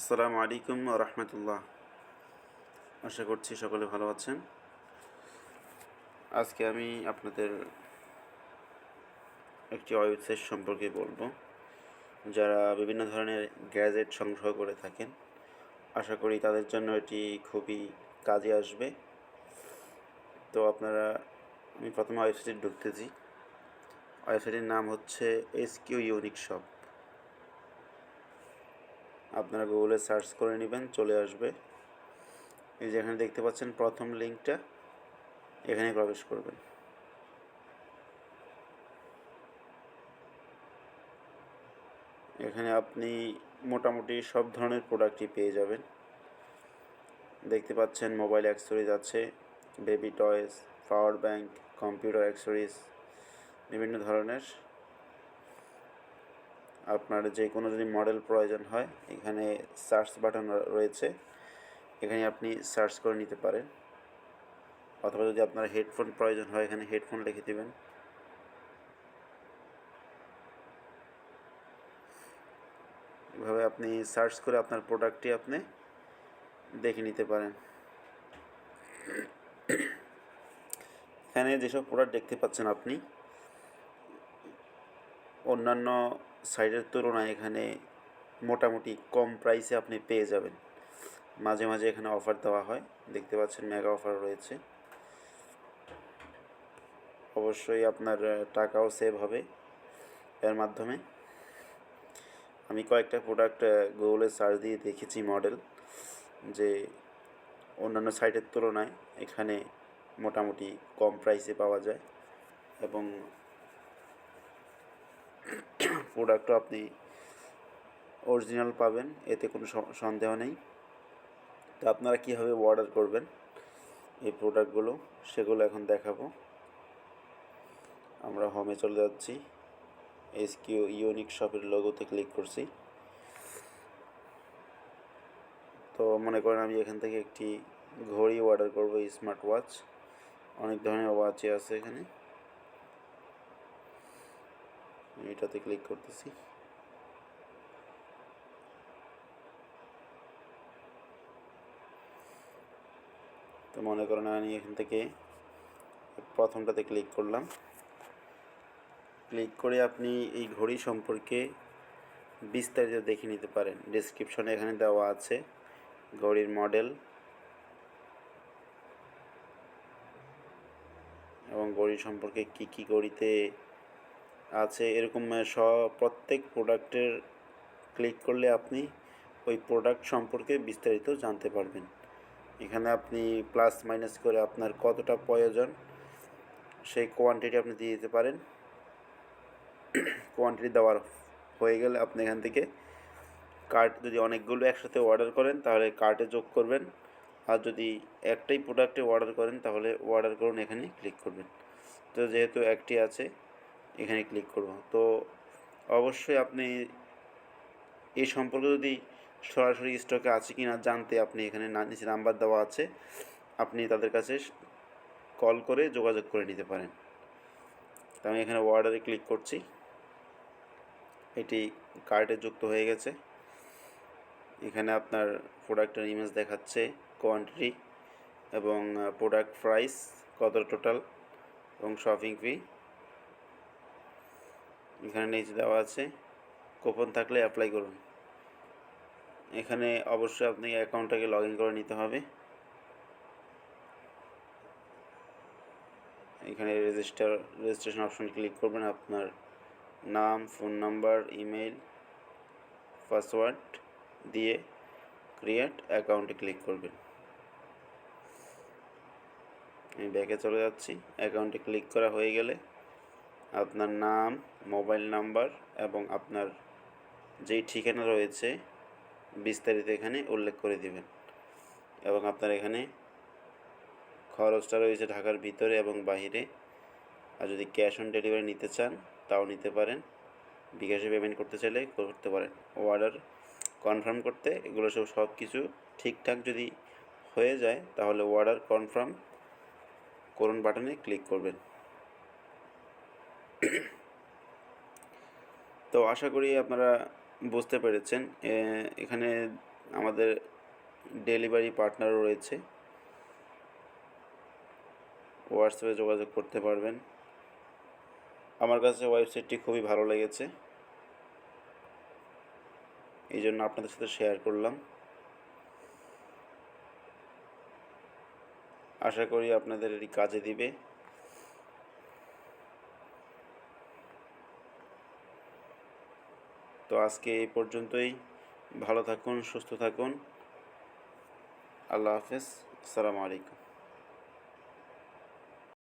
আসসালামু আলাইকুম রহমতুল্লাহ। আশা করছি সকলে ভালো আছেন। আজকে আমি আপনাদের একটি ওয়েবসাইট সম্পর্কে বলব। যারা বিভিন্ন ধরনের গ্যাজেট সংগ্রহ করে থাকেন, আশা করি তাদের জন্য এটি খুবই কাজে আসবে। তো আপনারা, আমি প্রথমে ওয়েবসাইটে ঢুকতেছি। ওয়েবসাইটের নাম হচ্ছে এস কিউ ইউনিক শপ। আপনারা গুগলে সার্চ করে নেবেন, চলে আসবে। এই যে এখানে দেখতে পাচ্ছেন প্রথম লিঙ্কটা এখানে প্রবেশ করবেন। এখানে আপনি মোটামুটি সব ধরনের প্রোডাক্টই পেয়ে যাবেন। দেখতে পাচ্ছেন মোবাইল অ্যাক্সেসরিজ আছে baby toys power bank computer accessories বিভিন্ন ধরনের। আপনার যে কোনো যদি মডেল প্রয়োজন হয়, এখানে সার্চ বাটন রয়েছে। এখানে আপনি সার্চ করে নিতে পারেন। অথবা যদি আপনার হেডফোন প্রয়োজন হয়, এখানে হেডফোন লিখে দেবেন। এভাবে আপনি সার্চ করে আপনার প্রোডাক্টটি আপনি দেখে নিতে পারেন। এখানে যেসব প্রোডাক্ট দেখতে পাচ্ছেন আপনি, অন্যান্য সাইটের তুলনায় এখানে মোটামুটি কম প্রাইসে আপনি পেয়ে যাবেন। মাঝে মাঝে এখানে অফার দেওয়া হয়। দেখতে পাচ্ছেন মেগা অফার রয়েছে। অবশ্যই আপনার টাকাও সেভ হবে এর মাধ্যমে। আমি কয়েকটা প্রোডাক্ট গুগলে সার্চ দিয়ে দেখেছি মডেল যে অন্যান্য সাইটের তুলনায় এখানে মোটামুটি কম প্রাইসে পাওয়া যায় এবং প্রোডাক্টও আপনি অরিজিনাল পাবেন, এতে কোনো সন্দেহ নেই। তো আপনারা কীভাবে অর্ডার করবেন এই প্রোডাক্টগুলো, সেগুলো এখন দেখাবো। আমরা হোমে চলে যাচ্ছি। এসকিউ ইউনিক শপের লোগোতে ক্লিক করছি। তো মনে করেন আমি এখান থেকে একটি ঘড়ি অর্ডার করব স্মার্ট ওয়াচ অনেক ধরনের ওয়াচই আছে এখানে আমি এটাতে ক্লিক করতেছি। তো মনে করেন আমি এখান থেকে প্রথমটাতে ক্লিক করলাম। ক্লিক করে আপনি এই ঘড়ি সম্পর্কে বিস্তারিত দেখে নিতে পারেন। ডিসক্রিপশনে এখানে দেওয়া আছে ঘড়ির মডেল এবং ঘড়ি সম্পর্কে কি কি ঘড়িতে আছে, এরকম সব প্রত্যেক প্রোডাক্টের ক্লিক করলে আপনি ওই প্রোডাক্ট সম্পর্কে বিস্তারিত জানতে পারবেন। এখানে আপনি প্লাস মাইনাস করে আপনার কতটা প্রয়োজন, সেই কোয়ান্টিটি আপনি দিয়ে দিতে পারেন। কোয়ান্টিটি দেওয়ার হয়ে গেলে আপনি এখান থেকে কার্ট যদি অনেকগুলো একসাথে অর্ডার করেন, তাহলে কার্টে যোগ করবেন। আর যদি একটাই প্রোডাক্টে অর্ডার করেন, তাহলে অর্ডার করুন, এখানে ক্লিক করবেন। তো যেহেতু একটি আছে এখানে ক্লিক করব। তো অবশ্যই আপনি এই সম্পর্কে যদি সরাসরি স্টকে আছে কি না জানতে আপনি এখানে নিচে নাম্বার দেওয়া আছে, আপনি তাদের কাছে কল করে যোগাযোগ করে নিতে পারেন। তো আমি এখানে অর্ডারে ক্লিক করছি। এটি কার্টে যুক্ত হয়ে গেছে। এখানে আপনার প্রোডাক্টের ইমেজ দেখাচ্ছে কোয়ান্টিটি এবং প্রোডাক্ট প্রাইস কত টোটাল এবং শপিং ফি এখানে নিচে দেওয়া আছে। কুপন থাকলে অ্যাপ্লাই করুন। এখানে অবশ্যই আপনি অ্যাকাউন্টটাকে লগ ইন করে নিতে হবে। এখানে রেজিস্টার রেজিস্ট্রেশন অপশনে ক্লিক করবেন আপনার নাম ফোন নাম্বার ইমেল পাসওয়ার্ড দিয়ে ক্রিয়েট অ্যাকাউন্টে ক্লিক করবেন। আমি ব্যাকে চলে যাচ্ছি। অ্যাকাউন্টে ক্লিক করা হয়ে গেলে আপনার নাম, মোবাইল নাম্বার এবং আপনার যেই ঠিকানা রয়েছে বিস্তারিত এখানে উল্লেখ করে দিবেন। এবং আপনার এখানে খরচটা রয়েছে ঢাকার ভিতরে এবং বাহিরে। আর যদি ক্যাশ অন ডেলিভারি নিতে চান, তাও নিতে পারেন। বিকাশে পেমেন্ট করতে চাইলে করতে পারেন। অর্ডার কনফার্ম করতে এগুলো সব সব কিছু ঠিকঠাক যদি হয়ে যায়, তাহলে অর্ডার কনফার্ম করুন বাটনে ক্লিক করবেন। তো আশা করি আপনারা বুঝতে পেরেছেন এখানে আমাদের ডেলিভারি পার্টনারও রয়েছে। হোয়াটসঅ্যাপে যোগাযোগ করতে পারবেন। আমার কাছে ওয়েবসাইটটি খুবই ভালো লেগেছে। এই জন্য আপনাদের সাথে শেয়ার করলাম। আশা করি আপনাদের এটি কাজে দিবে। তো আজকে এই পর্যন্তই। ভালো থাকুন সুস্থ থাকুন। আল্লাহ হাফেজ। আসসালামু আলাইকুম।